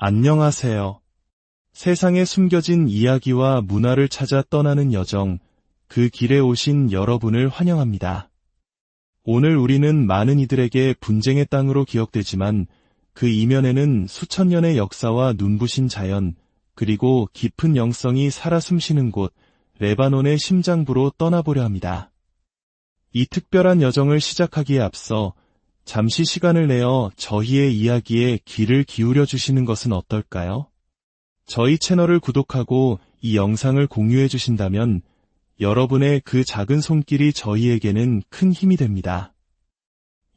안녕하세요. 세상에 숨겨진 이야기와 문화를 찾아 떠나는 여정, 그 길에 오신 여러분을 환영합니다. 오늘 우리는 많은 이들에게 분쟁의 땅으로 기억되지만 그 이면에는 수천 년의 역사와 눈부신 자연, 그리고 깊은 영성이 살아 숨쉬는 곳, 레바논의 심장부로 떠나보려 합니다. 이 특별한 여정을 시작하기에 앞서 잠시 시간을 내어 저희의 이야기에 귀를 기울여 주시는 것은 어떨까요? 저희 채널을 구독하고 이 영상을 공유해 주신다면 여러분의 그 작은 손길이 저희에게는 큰 힘이 됩니다.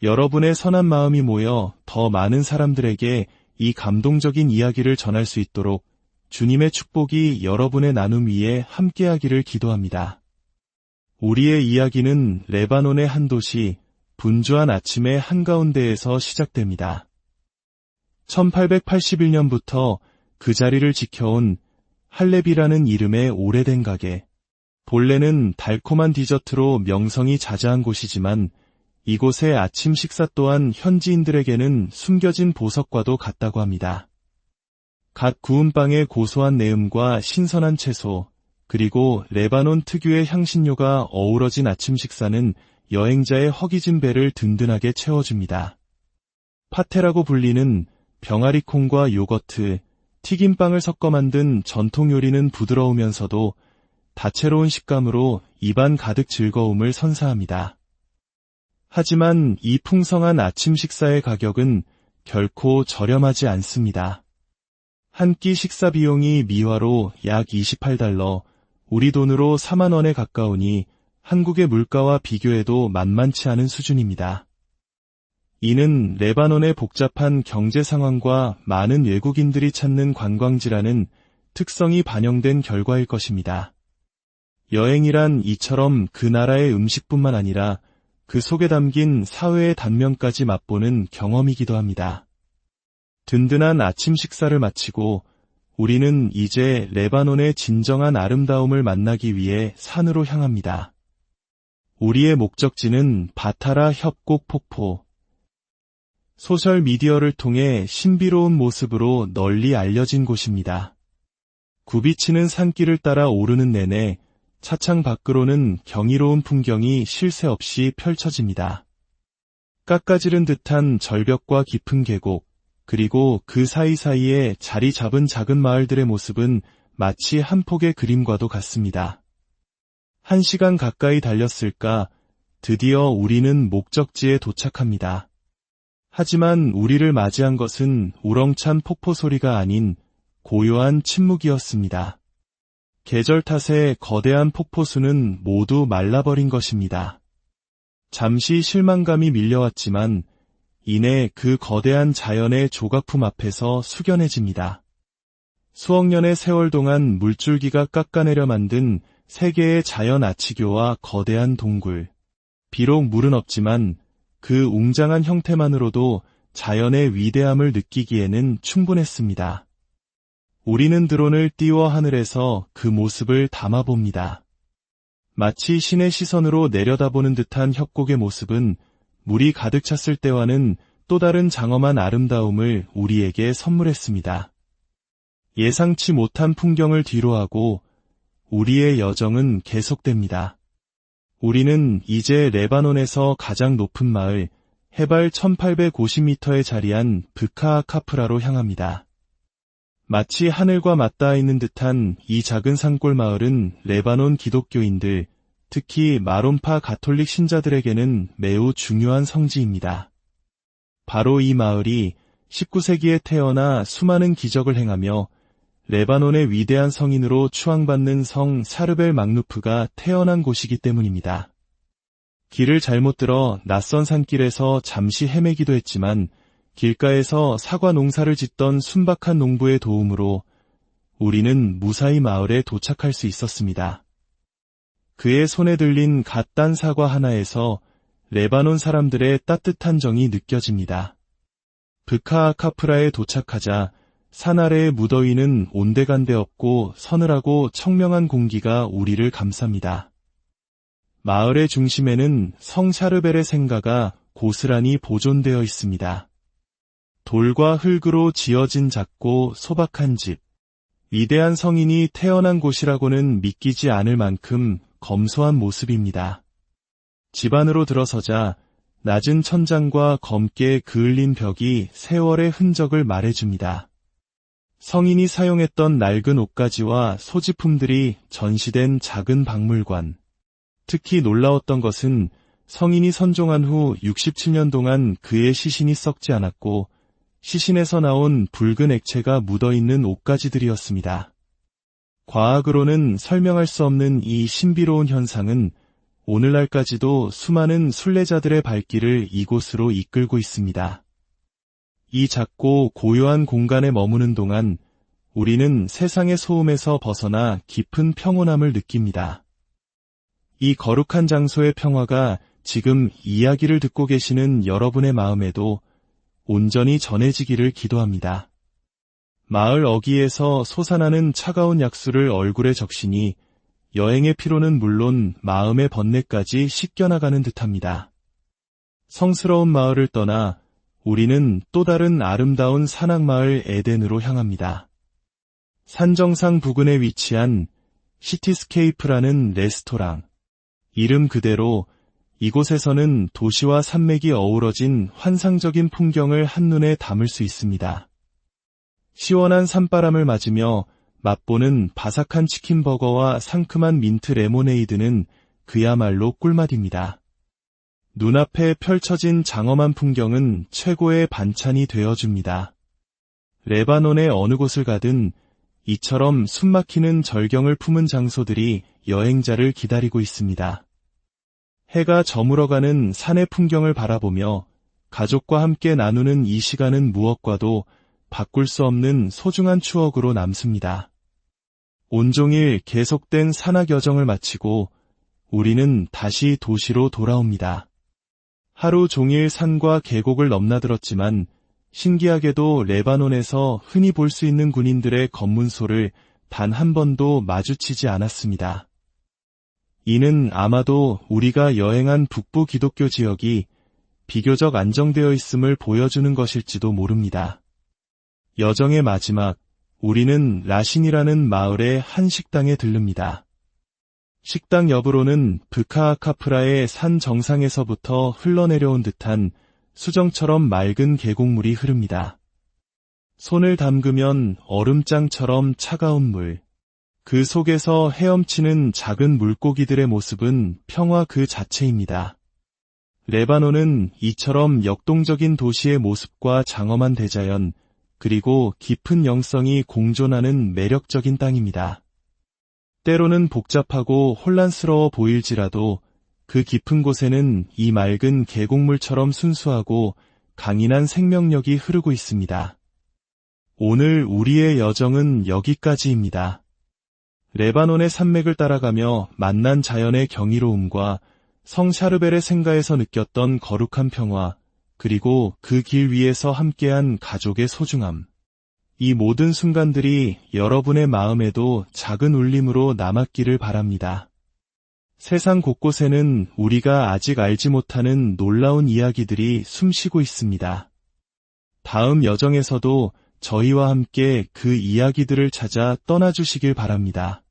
여러분의 선한 마음이 모여 더 많은 사람들에게 이 감동적인 이야기를 전할 수 있도록 주님의 축복이 여러분의 나눔 위에 함께하기를 기도합니다. 우리의 이야기는 레바논의 한 도시 분주한 아침의 한가운데에서 시작됩니다. 1881년부터 그 자리를 지켜온 할렙이라는 이름의 오래된 가게. 본래는 달콤한 디저트로 명성이 자자한 곳이지만 이곳의 아침 식사 또한 현지인들에게는 숨겨진 보석과도 같다고 합니다. 갓 구운 빵의 고소한 내음과 신선한 채소, 그리고 레바논 특유의 향신료가 어우러진 아침 식사는 여행자의 허기진 배를 든든하게 채워줍니다. 파테라고 불리는 병아리 콩과 요거트, 튀김빵을 섞어 만든 전통 요리는 부드러우면서도 다채로운 식감으로 입안 가득 즐거움을 선사합니다. 하지만 이 풍성한 아침 식사의 가격은 결코 저렴하지 않습니다. 한 끼 식사 비용이 미화로 약 28달러, 우리 돈으로 4만 원에 가까우니 한국의 물가와 비교해도 만만치 않은 수준입니다. 이는 레바논의 복잡한 경제 상황과 많은 외국인들이 찾는 관광지라는 특성이 반영된 결과일 것입니다. 여행이란 이처럼 그 나라의 음식뿐만 아니라 그 속에 담긴 사회의 단면까지 맛보는 경험이기도 합니다. 든든한 아침 식사를 마치고 우리는 이제 레바논의 진정한 아름다움을 만나기 위해 산으로 향합니다. 우리의 목적지는 바타라 협곡 폭포. 소셜 미디어를 통해 신비로운 모습으로 널리 알려진 곳입니다. 굽이치는 산길을 따라 오르는 내내 차창 밖으로는 경이로운 풍경이 쉴새 없이 펼쳐집니다. 깎아지른 듯한 절벽과 깊은 계곡, 그리고 그 사이사이에 자리 잡은 작은 마을들의 모습은 마치 한 폭의 그림과도 같습니다. 한 시간 가까이 달렸을까 드디어 우리는 목적지에 도착합니다. 하지만 우리를 맞이한 것은 우렁찬 폭포 소리가 아닌 고요한 침묵이었습니다. 계절 탓에 거대한 폭포수는 모두 말라버린 것입니다. 잠시 실망감이 밀려왔지만 이내 그 거대한 자연의 조각품 앞에서 숙연해집니다. 수억 년의 세월 동안 물줄기가 깎아내려 만든 세계의 자연 아치교와 거대한 동굴. 비록 물은 없지만 그 웅장한 형태만으로도 자연의 위대함을 느끼기에는 충분했습니다. 우리는 드론을 띄워 하늘에서 그 모습을 담아봅니다. 마치 신의 시선으로 내려다보는 듯한 협곡의 모습은 물이 가득 찼을 때와는 또 다른 장엄한 아름다움을 우리에게 선물했습니다. 예상치 못한 풍경을 뒤로하고 우리의 여정은 계속됩니다. 우리는 이제 레바논에서 가장 높은 마을 해발 1850m에 자리한 브카아 카프라로 향합니다. 마치 하늘과 맞닿아 있는 듯한 이 작은 산골 마을은 레바논 기독교인들, 특히 마론파 가톨릭 신자들에게는 매우 중요한 성지입니다. 바로 이 마을이 19세기에 태어나 수많은 기적을 행하며 레바논의 위대한 성인으로 추앙받는 성 사르벨 막누프가 태어난 곳이기 때문입니다. 길을 잘못 들어 낯선 산길에서 잠시 헤매기도 했지만 길가에서 사과 농사를 짓던 순박한 농부의 도움으로 우리는 무사히 마을에 도착할 수 있었습니다. 그의 손에 들린 갓딴 사과 하나에서 레바논 사람들의 따뜻한 정이 느껴집니다. 브카아 카프라에 도착하자 산 아래의 무더위는 온데간데 없고 서늘하고 청명한 공기가 우리를 감쌉니다. 마을의 중심에는 성 샤르벨의 생가가 고스란히 보존되어 있습니다. 돌과 흙으로 지어진 작고 소박한 집. 위대한 성인이 태어난 곳이라고는 믿기지 않을 만큼 검소한 모습입니다. 집 안으로 들어서자 낮은 천장과 검게 그을린 벽이 세월의 흔적을 말해줍니다. 성인이 사용했던 낡은 옷가지와 소지품들이 전시된 작은 박물관. 특히 놀라웠던 것은 성인이 선종한 후 67년 동안 그의 시신이 썩지 않았고 시신에서 나온 붉은 액체가 묻어있는 옷가지들이었습니다. 과학으로는 설명할 수 없는 이 신비로운 현상은 오늘날까지도 수많은 순례자들의 발길을 이곳으로 이끌고 있습니다. 이 작고 고요한 공간에 머무는 동안 우리는 세상의 소음에서 벗어나 깊은 평온함을 느낍니다. 이 거룩한 장소의 평화가 지금 이야기를 듣고 계시는 여러분의 마음에도 온전히 전해지기를 기도합니다. 마을 어귀에서 솟아나는 차가운 약수를 얼굴에 적시니 여행의 피로는 물론 마음의 번뇌까지 씻겨나가는 듯합니다. 성스러운 마을을 떠나 우리는 또 다른 아름다운 산악마을 에덴으로 향합니다. 산정상 부근에 위치한 시티스케이프라는 레스토랑. 이름 그대로 이곳에서는 도시와 산맥이 어우러진 환상적인 풍경을 한눈에 담을 수 있습니다. 시원한 산바람을 맞으며 맛보는 바삭한 치킨버거와 상큼한 민트 레모네이드는 그야말로 꿀맛입니다. 눈앞에 펼쳐진 장엄한 풍경은 최고의 반찬이 되어줍니다. 레바논의 어느 곳을 가든 이처럼 숨막히는 절경을 품은 장소들이 여행자를 기다리고 있습니다. 해가 저물어가는 산의 풍경을 바라보며 가족과 함께 나누는 이 시간은 무엇과도 바꿀 수 없는 소중한 추억으로 남습니다. 온종일 계속된 산악 여정을 마치고 우리는 다시 도시로 돌아옵니다. 하루 종일 산과 계곡을 넘나들었지만 신기하게도 레바논에서 흔히 볼 수 있는 군인들의 검문소를 단 한 번도 마주치지 않았습니다. 이는 아마도 우리가 여행한 북부 기독교 지역이 비교적 안정되어 있음을 보여주는 것일지도 모릅니다. 여정의 마지막, 우리는 라신이라는 마을의 한 식당에 들릅니다. 식당 옆으로는 브카아카프라의 산 정상에서부터 흘러내려온 듯한 수정처럼 맑은 계곡물이 흐릅니다. 손을 담그면 얼음장처럼 차가운 물, 그 속에서 헤엄치는 작은 물고기들의 모습은 평화 그 자체입니다. 레바논은 이처럼 역동적인 도시의 모습과 장엄한 대자연, 그리고 깊은 영성이 공존하는 매력적인 땅입니다. 때로는 복잡하고 혼란스러워 보일지라도 그 깊은 곳에는 이 맑은 계곡물처럼 순수하고 강인한 생명력이 흐르고 있습니다. 오늘 우리의 여정은 여기까지입니다. 레바논의 산맥을 따라가며 만난 자연의 경이로움과 성 샤르벨의 생가에서 느꼈던 거룩한 평화, 그리고 그 길 위에서 함께한 가족의 소중함. 이 모든 순간들이 여러분의 마음에도 작은 울림으로 남았기를 바랍니다. 세상 곳곳에는 우리가 아직 알지 못하는 놀라운 이야기들이 숨쉬고 있습니다. 다음 여정에서도 저희와 함께 그 이야기들을 찾아 떠나주시길 바랍니다.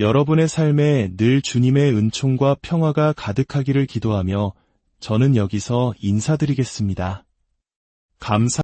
여러분의 삶에 늘 주님의 은총과 평화가 가득하기를 기도하며 저는 여기서 인사드리겠습니다. 감사